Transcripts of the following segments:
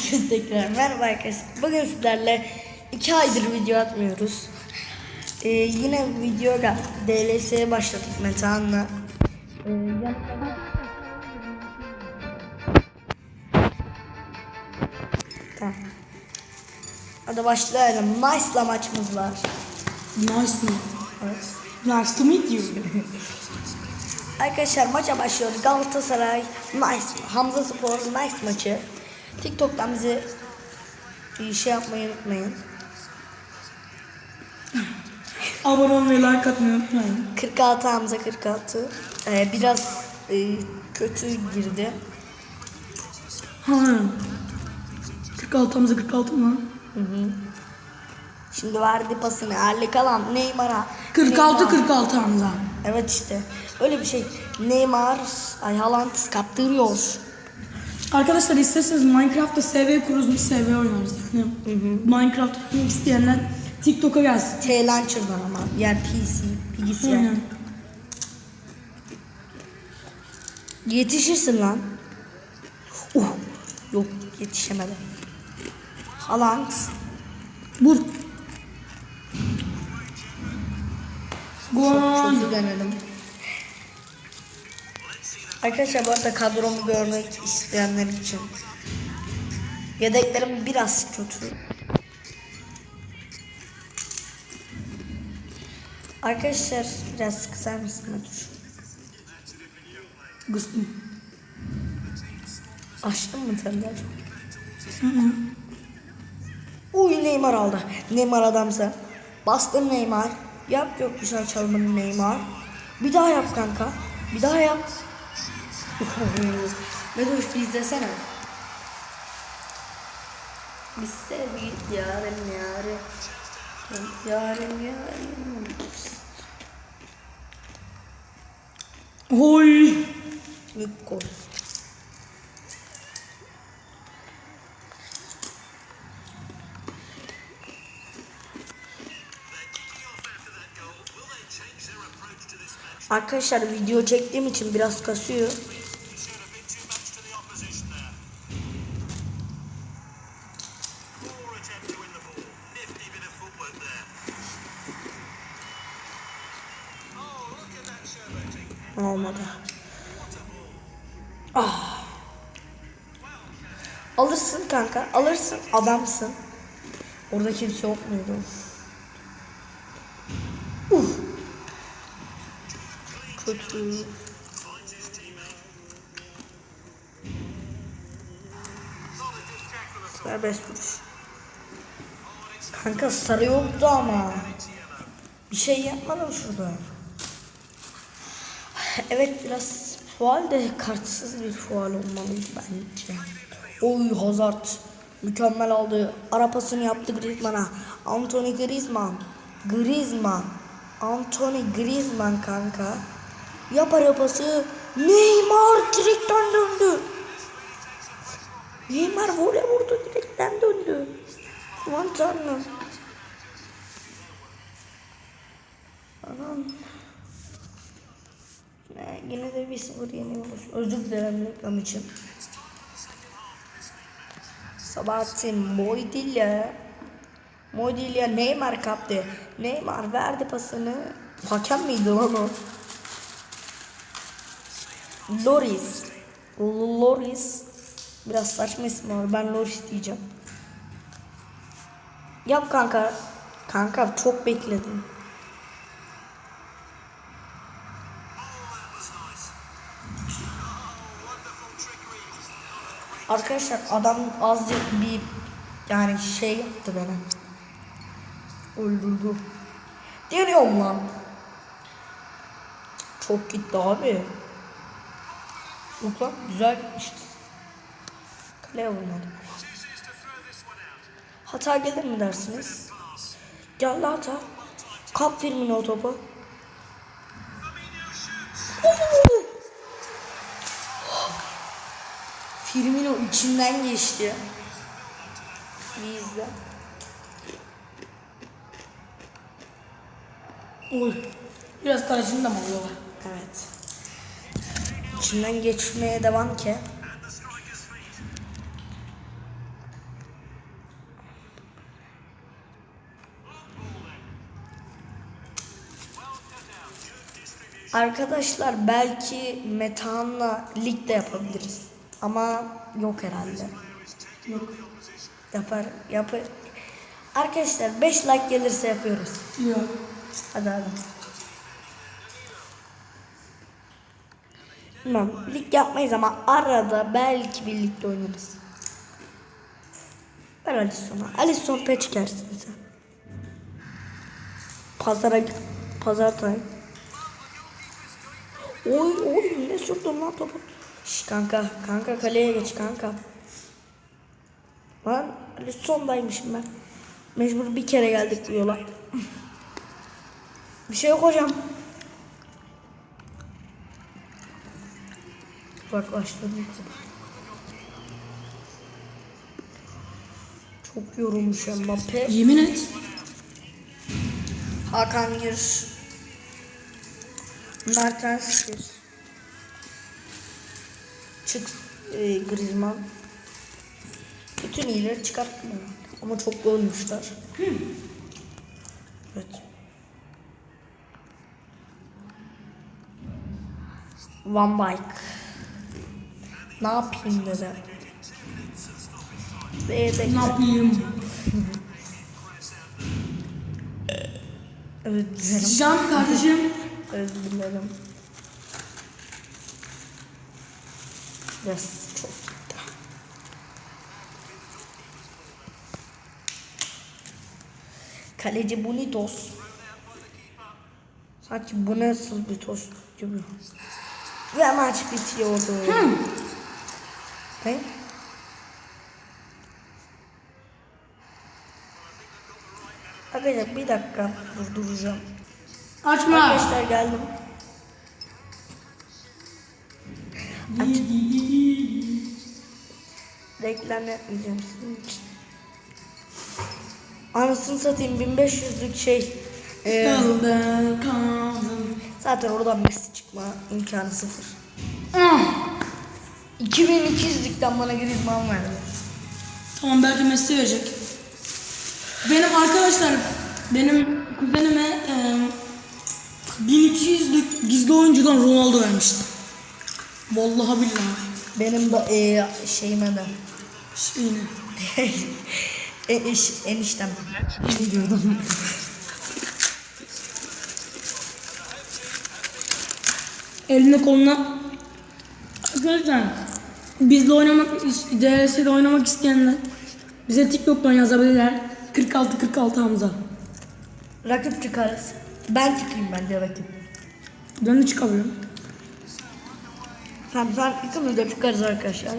Herkes tekrar merhaba arkadaşlar. Bugün sizlerle 2 aydır video atmıyoruz. Ee, yine videoda DLS'ye başladık Metehan'la. Ee, Tamam. Hadi başlayalım. Nice'la maçımız var. Nice to Evet. Nice to meet you. Arkadaşlar maça başlıyoruz. Galatasaray Nice, Hamza Spor Nice maçı. TikTok'tan bizi e, şey yapmayı unutmayın. Abone olmayı, like atmayı unutmayın. 46 Hamza 46. Ee, biraz e, kötü girdi. Ha. 46 Hamza 46 mı? Şimdi verdi pasını. Erli kalan Neymar'a. 46 Neymar. 46 Hamza. Evet işte. Öyle bir şey. Neymar, ay Haaland kaptırıyor. Arkadaşlar isterseniz Minecraft'ta SV kuruz biz SV oynarız yani. Minecraft oynamak isteyenler TikTok'a gelsin. T-Launcher'dan ama. Yer PC, bilgisayar. Aynen. Yetişirsin lan. Uh, yok yetişemedim. Haaland. Vur. Çok Gol. kötü denedim. Arkadaşlar bu arada kadromu görmek isteyenler için. Yedeklerim biraz kötü. Arkadaşlar biraz kısar mısın dur. Gıstım. Açtın mı tender? Uy Neymar aldı. Neymar adamsa. Bastın Neymar. Yap yok güzel çalmanı Neymar. Bir daha yap kanka. Bir daha yap. Hoş bir izlesene. Bir sevgi yarım yarım. Yarım yarım. Oy. İlk gol. Arkadaşlar video çektiğim için biraz kasıyor. Kanka, alırsın, adamsın. Orada kimse yok muydu? Uh. Kötü. Serbest vuruş. Kanka sarı yoktu ama. Bir şey yapmadım şurada. Evet biraz faal de kartsız bir faal olmalıydı bence. Oy Hazard mükemmel aldı. Arapasını yaptı Griezmann'a. Anthony Griezmann. Griezmann. Anthony Griezmann kanka. Yap arapası. Neymar direkten döndü. Neymar voley vurdu direkten döndü. Aman tanrım. Anam. Yine de bir sıfır yeniyoruz. Özür dilerim reklam için. Sabahattin Moydilya. Moydilya Neymar kaptı. Neymar verdi pasını. Hakem miydi lan o? Loris. Loris. Biraz saçma isim var. Ben Loris diyeceğim. Yap kanka. Kanka çok bekledim. Arkadaşlar adam azıcık bir yani şey yaptı bana. Öldürdü. Deniyorum lan. Çok gitti abi. Yok güzel gitmişti. Kaleye vurmadı. Hata gelir mi dersiniz? Geldi hata. Kap Firmino o topu. Firmino içimden geçti. Bir izle. Uy. Biraz karşını da mı alıyorlar? Evet. İçimden geçmeye devam ki. Arkadaşlar belki Metehan'la lig de yapabiliriz. Ama yok herhalde. Yok. Yapar, yapar. Arkadaşlar 5 like gelirse yapıyoruz. Yok. Hadi hadi. Bilmem, lig yapmayız ama arada belki birlikte oynarız. Ver Alisson'a. Alisson peç gelsin sen. Pazara git. Pazar time. Oy oy ne sürdün lan topu. Şş kanka kanka kaleye geç kanka. Lan Alisson'daymışım ben. Mecbur bir kere geldik bu yola. Bir şey yok hocam. Uzaklaştırdım. Çok yorulmuş Mbappe. Yemin et. Hakan gir. Mertens gir. Çık e, Griezmann. Bütün iyileri çıkarttım ben. Ama çok ölmüşler. Evet. Van Dijk. Ne yapayım dedi. Ne yapayım? Evet dilerim. Can kardeşim. Özür dilerim. Biraz çok gitti. Kaleci Bunitos. Sanki bu nasıl bir tost gibi. Ve maç bitiyordu. Ne? Arkadaşlar bir dakika durduracağım. Açma. Arkadaşlar geldim. Reklam yapmayacağım sizin için. Anasını satayım 1500'lük şey. Ee, Kaldım kaldım. zaten oradan Messi çıkma imkanı sıfır. Ah. 2200'lükten bana Griezmann verdi. Tamam belki Messi verecek. Benim arkadaşlar benim kuzenime e, 1200'lük gizli oyuncudan Ronaldo vermişti. Vallahi billahi. Benim de ee, şeyime de. Şeyini. e, eş, eniştem. Ne diyordum? Eline koluna Arkadaşlar bizle oynamak DLS'de oynamak isteyenler bize TikTok'tan yazabilirler. 46 46 Hamza. Rakip çıkarız. Ben çıkayım ben de rakip. Ben de çıkabiliyorum. Tamam sen ikimiz de çıkarız arkadaşlar.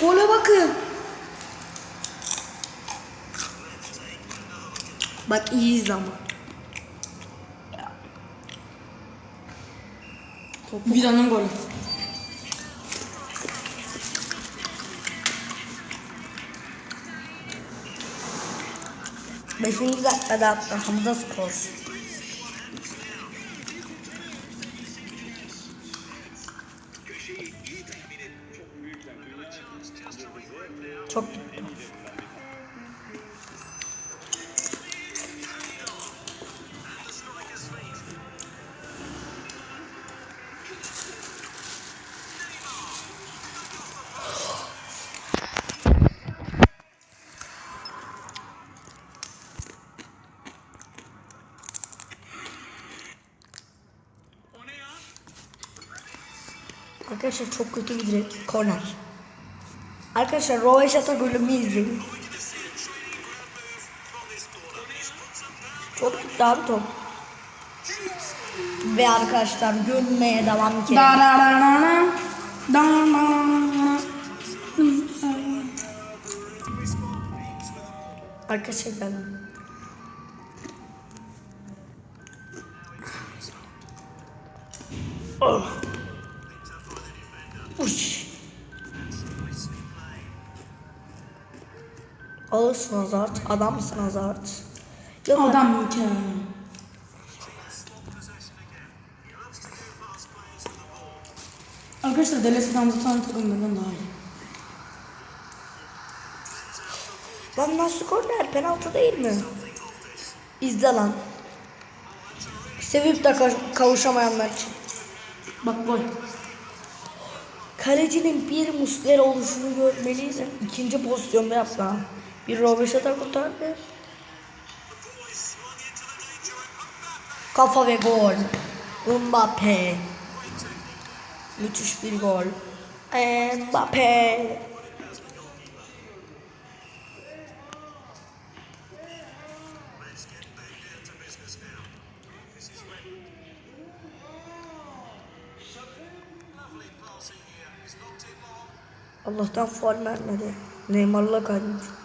Gole bakın. Bak iyiyiz ama. Vida'nın golü. Beşinci dakikada attı Hamza skor. Arkadaşlar çok kötü bir direkt korner. Arkadaşlar Rovaşata bölümü izleyin. Çok gitti abi top. Ve arkadaşlar gülmeye devam ki. Da da da da da. Da da da da. Arkadaşlar ben Oh. Alırsın Hazard. Adamsın Hazard. Yok Adam mükemmel. Arkadaşlar Delesi Damzatan takım benden daha iyi. Lan nasıl korner? Penaltı değil mi? İzle lan. Sevip de ka- kavuşamayanlar için. Bak gol. Kalecinin bir muslera oluşunu görmeliydin. İkinci pozisyonda yaptı ha. Bir Robeşat'a kurtardı. Kafa ve gol. Mbappe. Müthiş bir gol. Mbappe. Allah'tan faul vermedi. Neymar'la kaymış.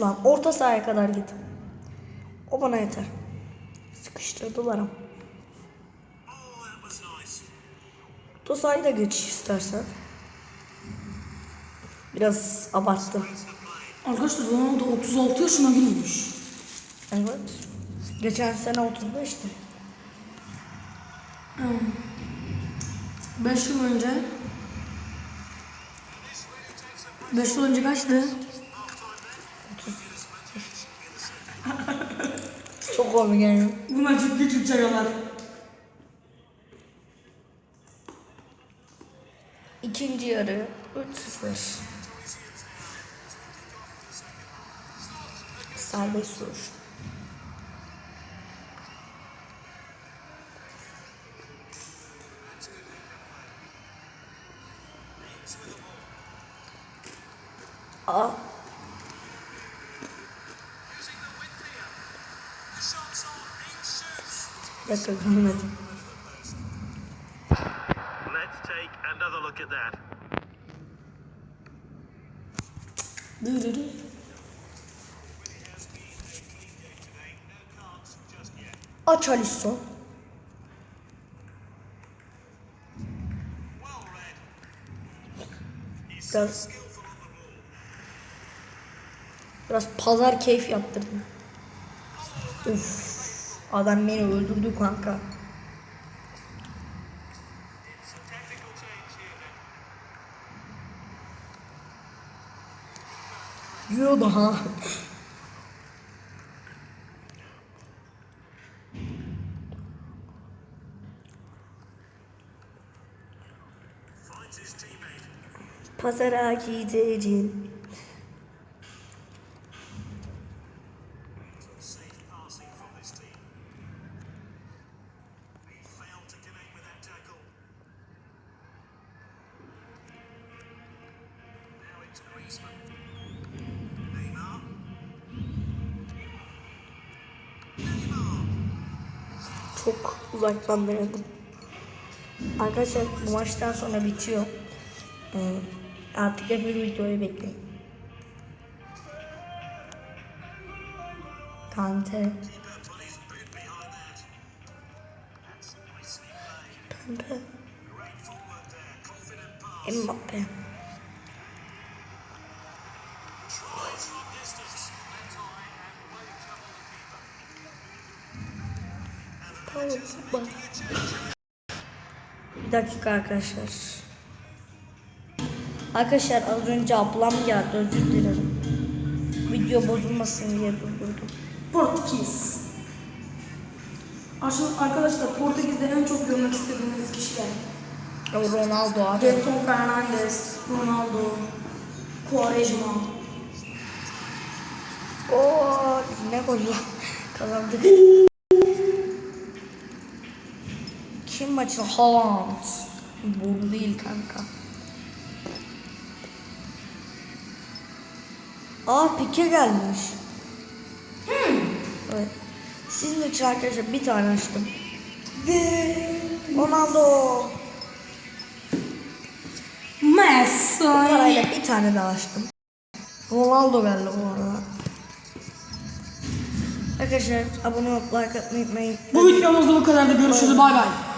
Lan. Orta sahaya kadar git. O bana yeter. Sıkıştırdılar ama. Orta sahayı da geç istersen. Biraz abarttım. Arkadaşlar Ronaldo 36 yaşına girmiş. Evet. Geçen sene 35'ti. 5 yıl önce 5 yıl önce kaçtı? Komik yani. Bunlar çok küçük şakalar. İkinci yarı 3-0. Serbest vuruş. Aa. Bir dakika görmedim. Let's take another look at that. Dırırı. Aç Alisson. Biraz Biraz pazar keyif yaptırdım. Uf, adam beni öldürdü kanka. Yo daha. Pazara gideceğim. Çok uzaktan denedim. Arkadaşlar bu maçtan sonra bitiyor. Ee, artık bir videoyu bekleyin. Kante. Keeper put bak. Bir dakika arkadaşlar. Arkadaşlar az önce ablam geldi özür dilerim. Video bozulmasın diye durdurdum. Portekiz. Arkadaşlar Portekiz'de en çok görmek istediğiniz kişiler. Ronaldo abi. Gelson Fernandes, Ronaldo, Quaresma. Oo ne gol lan. Kazandık. Kim maçın? Haaland. Bu değil kanka. Aa Pike gelmiş. Evet. Sizin için arkadaşlar bir tane açtım. Ve Ronaldo. Messi. Parayla bir tane daha açtım. Ronaldo geldi bu arada. Arkadaşlar abone olup like atmayı unutmayın. Bu videomuzda bu kadar da görüşürüz. Bay bay.